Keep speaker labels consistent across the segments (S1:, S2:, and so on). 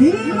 S1: Yeah.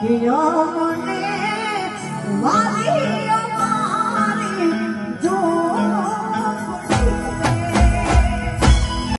S1: Your lips, my.